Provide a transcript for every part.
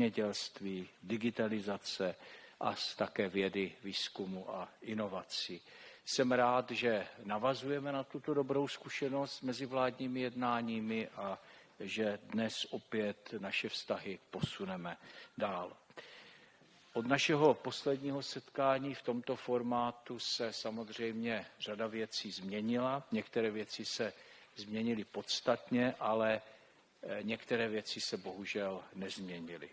zemědělství, digitalizace a také vědy, výzkumu a inovací. Jsem rád, že navazujeme na tuto dobrou zkušenost mezi vládními jednáními a že dnes opět naše vztahy posuneme dál. Od našeho posledního setkání v tomto formátu se samozřejmě řada věcí změnila. Některé věci se změnily podstatně, ale některé věci se bohužel nezměnily.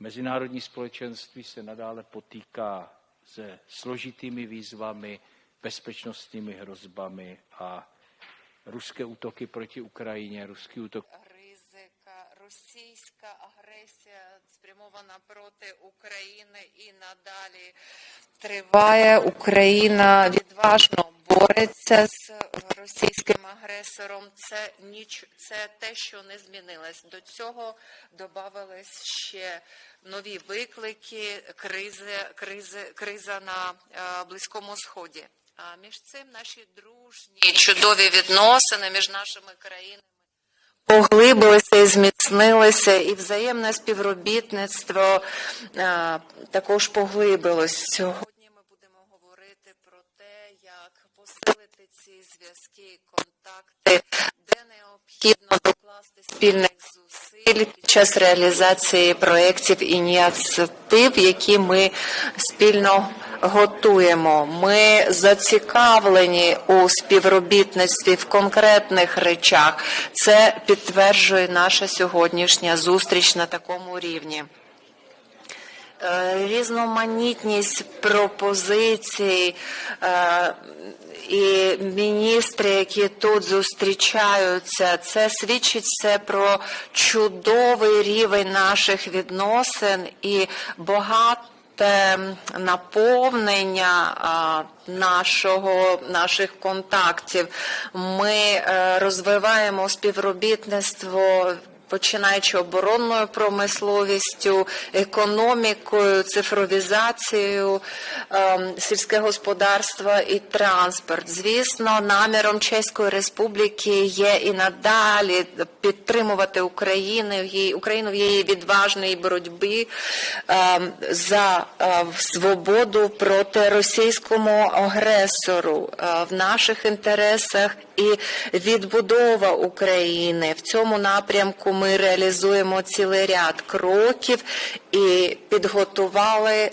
Mezinárodní společenství se nadále potýká se složitými výzvami, bezpečnostními hrozbami a ruské útoky proti Ukrajině, ruský útok Ризика, російська агресія спрямована проти України і надалі триває. Україна відважно бореться з російським агресором. Це ніч, це те, що не змінилось. До цього додавались ще нові виклики, кризи, кризи, криза на е, Близькому Сході. А між цим наші дружні чудові відносини між нашими країнами поглибилися і зміцнилися, і взаємне співробітництво е, також поглибилось. Сьогодні ми будемо говорити про те, як посилити ці зв'язки і контакти, де необхідно докласти спільних зусиль під час реалізації проєктів ініціатив, які ми спільно готуємо. Ми зацікавлені у співробітництві в конкретних речах. Це підтверджує наша сьогоднішня зустріч на такому рівні. Е, Різноманітність пропозицій е, і міністри, які тут зустрічаються, це свідчить все про чудовий рівень наших відносин і багато наповнення нашого, наших контактів. Ми е, розвиваємо співробітництво. Починаючи оборонною промисловістю, економікою, цифровізацією, ем, сільське господарство і транспорт. Звісно, наміром Чеської Республіки є і надалі підтримувати Україну Україну в її відважній боротьбі ем, за е, свободу проти російському агресору Е, в наших інтересах і відбудова України в цьому напрямку. Ми реалізуємо цілий ряд кроків і підготували.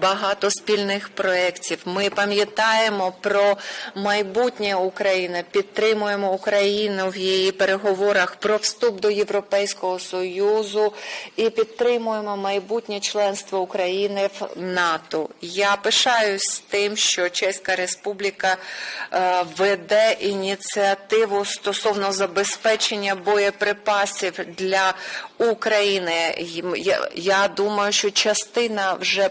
Багато спільних проєктів. Ми пам'ятаємо про майбутнє України, підтримуємо Україну в її переговорах про вступ до Європейського Союзу і підтримуємо майбутнє членство України в НАТО. Я пишаюсь тим, що Чеська Республіка е, веде ініціативу стосовно забезпечення боєприпасів для України. Я, думаю, що частина вже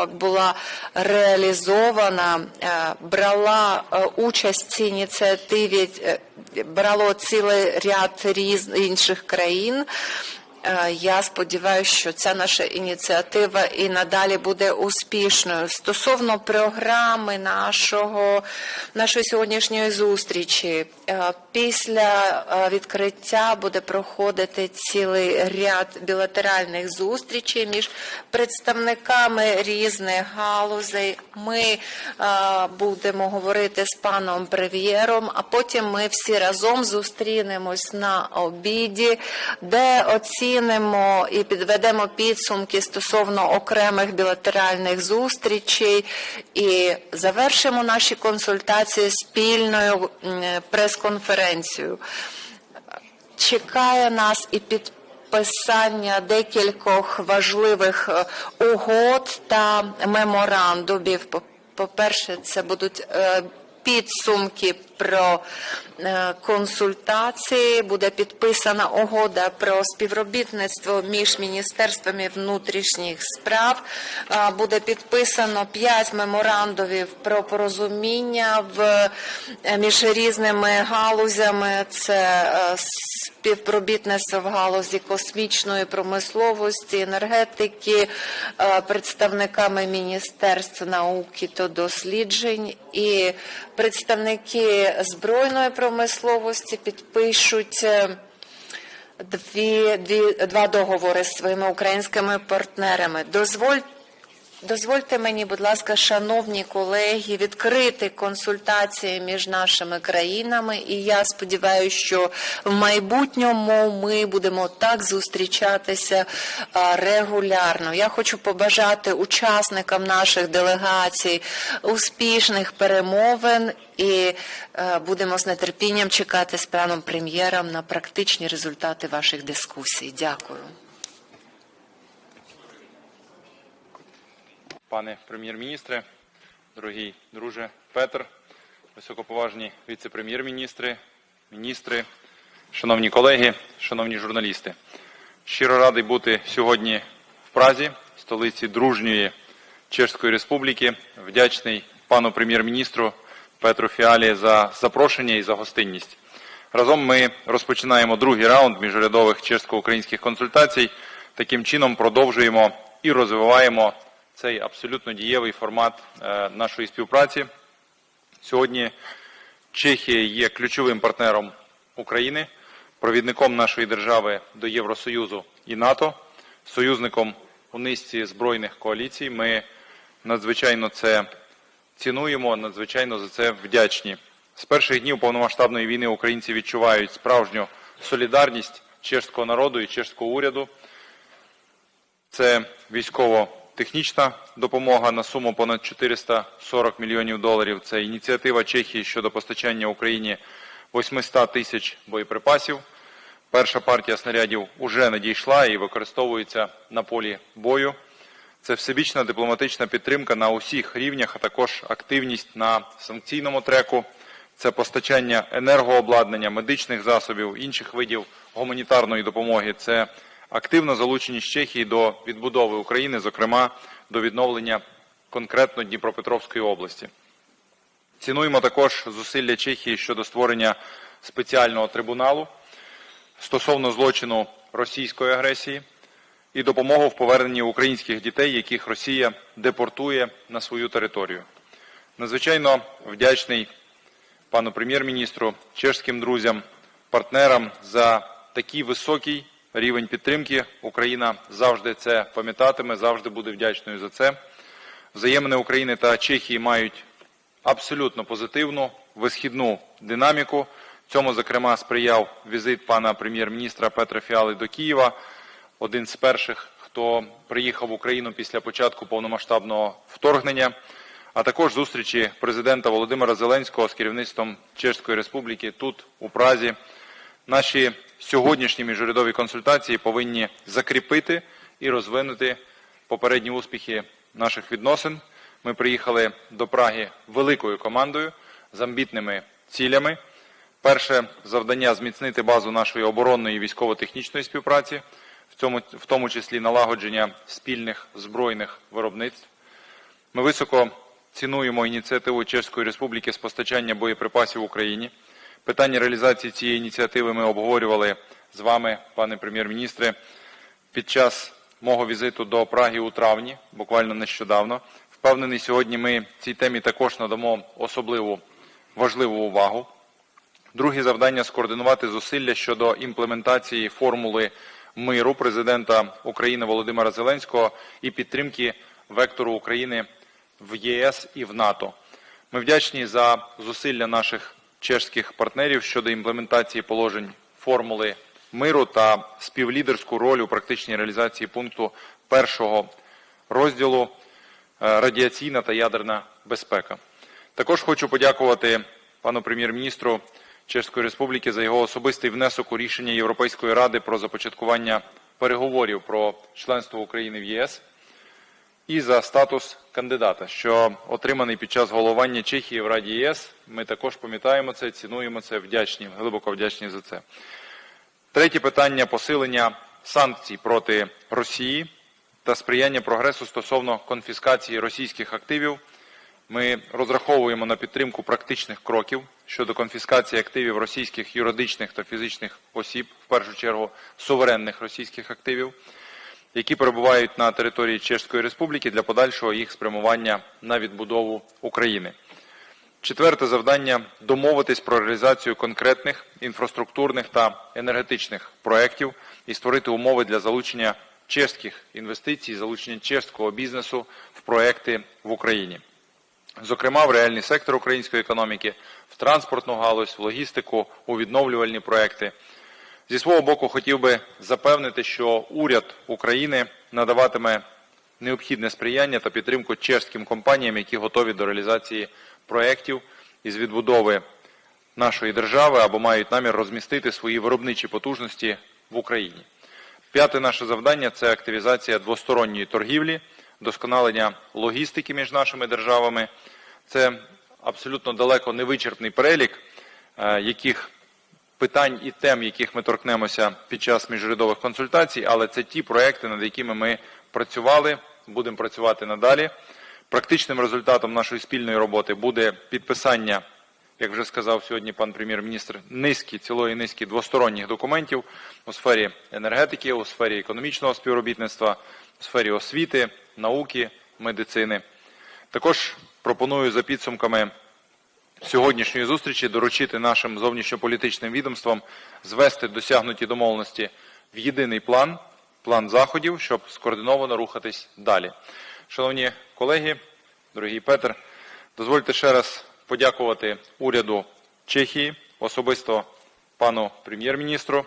поставок була реалізована, е, брала е, участь в цій ініціативі, е, брало цілий ряд різ інших країн. Е, Я сподіваюся, що ця наша ініціатива і надалі буде успішною. Стосовно програми нашого, нашої сьогоднішньої зустрічі, е, після е, відкриття буде проходити цілий ряд білатеральних зустрічей між представниками різних галузей. Ми будемо говорити з паном прем'єром, а потім ми всі разом зустрінемось на обіді, де оцінимо і підведемо підсумки стосовно окремих білатеральних зустрічей і завершимо наші консультації спільною прес-конференцією. Чекає нас і під підписання декількох важливих е, угод та меморандумів. По- По-перше, це будуть е, підсумки про е, консультації. Буде підписана угода про співробітництво між міністерствами внутрішніх справ. Е, Буде підписано п'ять меморандумів про порозуміння в е, між різними галузями. Це співробітництво в галузі космічної промисловості, енергетики, е, представниками Міністерств науки та досліджень і представники збройної промисловості підпишуть е, дві, дві, два договори з своїми українськими партнерами. Дозволь, дозвольте мені, будь ласка, шановні колеги, відкрити консультації між нашими країнами, і я сподіваюся, що в майбутньому ми будемо так зустрічатися регулярно. Я хочу побажати учасникам наших делегацій успішних перемовин і е, будемо з нетерпінням чекати з паном прем'єром на практичні результати ваших дискусій. Дякую. Пане прем'єр-міністре, дорогий друже Петр, високоповажні віце-прем'єр-міністри, міністри, шановні колеги, шановні журналісти. Щиро радий бути сьогодні в Празі, столиці дружньої Чешської Республіки. Вдячний пану прем'єр-міністру Петру Фіалі за запрошення і за гостинність. Разом ми розпочинаємо другий раунд міжурядових чешсько-українських консультацій. Таким чином продовжуємо і розвиваємо цей абсолютно дієвий формат е, нашої співпраці. Сьогодні Чехія є ключовим партнером України, провідником нашої держави до Євросоюзу і НАТО, союзником у низці збройних коаліцій. Ми надзвичайно це цінуємо, надзвичайно за це вдячні. З перших днів повномасштабної війни українці відчувають справжню солідарність чешського народу і чешського уряду. Це військово-технічна допомога на суму понад 440 мільйонів доларів. Це ініціатива Чехії щодо постачання Україні 800 тисяч боєприпасів. Перша партія снарядів уже надійшла і використовується на полі бою. Це всебічна дипломатична підтримка на усіх рівнях, а також активність на санкційному треку. Це постачання енергообладнання, медичних засобів, інших видів гуманітарної допомоги. Це активна залученість Чехії до відбудови України, зокрема до відновлення конкретно Дніпропетровської області. Цінуємо також зусилля Чехії щодо створення спеціального трибуналу стосовно злочину російської агресії і допомогу в поверненні українських дітей, яких Росія депортує на свою територію. Надзвичайно вдячний пану прем'єр-міністру, чешським друзям, партнерам за такий високий рівень підтримки. Україна завжди це пам'ятатиме, завжди буде вдячною за це. Взаємини України та Чехії мають абсолютно позитивну висхідну динаміку. Цьому, зокрема, сприяв візит пана прем'єр-міністра Петра Фіали до Києва, один з перших, хто приїхав в Україну після початку повномасштабного вторгнення, а також зустрічі президента Володимира Зеленського з керівництвом Чешської Республіки тут, у Празі. Наші сьогоднішні міжурядові консультації повинні закріпити і розвинути попередні успіхи наших відносин. Ми приїхали до Праги великою командою з амбітними цілями. Перше завдання зміцнити базу нашої оборонної і військово-технічної співпраці, в цьому в тому числі налагодження спільних збройних виробництв. Ми високо цінуємо ініціативу Чеської Республіки з постачання боєприпасів Україні. Питання реалізації цієї ініціативи ми обговорювали з вами, пане прем'єр-міністре, під час мого візиту до Праги у травні, буквально нещодавно. Впевнений, сьогодні ми цій темі також надамо особливу важливу увагу. Друге завдання скоординувати зусилля щодо імплементації формули миру президента України Володимира Зеленського і підтримки вектору України в ЄС і в НАТО. Ми вдячні за зусилля наших чешських партнерів щодо імплементації положень формули миру та співлідерську роль у практичній реалізації пункту першого розділу е, радіаційна та ядерна безпека. Також хочу подякувати пану прем'єр-міністру Чеської Республіки за його особистий внесок у рішення Європейської ради про започаткування переговорів про членство України в ЄС і за статус кандидата, що отриманий під час головування Чехії в Раді ЄС. Ми також пам'ятаємо це, цінуємо це, вдячні, глибоко вдячні за це. Третє питання посилення санкцій проти Росії та сприяння прогресу стосовно конфіскації російських активів. Ми розраховуємо на підтримку практичних кроків щодо конфіскації активів російських юридичних та фізичних осіб, в першу чергу суверенних російських активів, які перебувають на території Чешської Республіки для подальшого їх спрямування на відбудову України. Четверте завдання домовитись про реалізацію конкретних інфраструктурних та енергетичних проєктів і створити умови для залучення чеських інвестицій, залучення чеського бізнесу в проекти в Україні. Зокрема, в реальний сектор української економіки, в транспортну галузь, в логістику, у відновлювальні проекти. Зі свого боку хотів би запевнити, що уряд України надаватиме необхідне сприяння та підтримку чеським компаніям, які готові до реалізації проєктів із відбудови нашої держави або мають намір розмістити свої виробничі потужності в Україні. П'яте наше завдання це активізація двосторонньої торгівлі, досконалення логістики між нашими державами. Це абсолютно далеко невичерпний перелік, е, яких питань і тем, яких ми торкнемося під час міжурядових консультацій, але це ті проекти, над якими ми працювали, будемо працювати надалі. Практичним результатом нашої спільної роботи буде підписання, як вже сказав сьогодні пан прем'єр-міністр, низки, цілої низки двосторонніх документів у сфері енергетики, у сфері економічного співробітництва, у сфері освіти, науки, медицини. Також пропоную за підсумками сьогоднішньої зустрічі доручити нашим зовнішньополітичним відомствам звести досягнуті домовленості в єдиний план, план заходів, щоб скоординовано рухатись далі. Шановні колеги, дорогий Петр, дозвольте ще раз подякувати уряду Чехії, особисто пану прем'єр-міністру,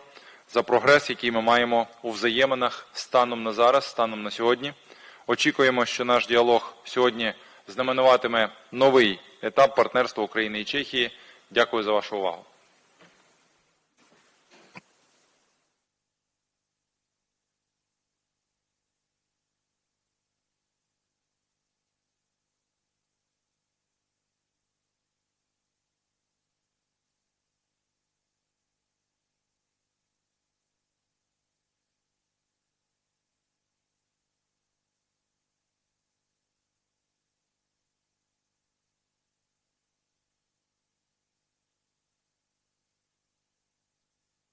за прогрес, який ми маємо у взаєминах станом на зараз, станом на сьогодні. Очікуємо, що наш діалог сьогодні знаменуватиме новий етап партнерства України і Чехії. Дякую за вашу увагу.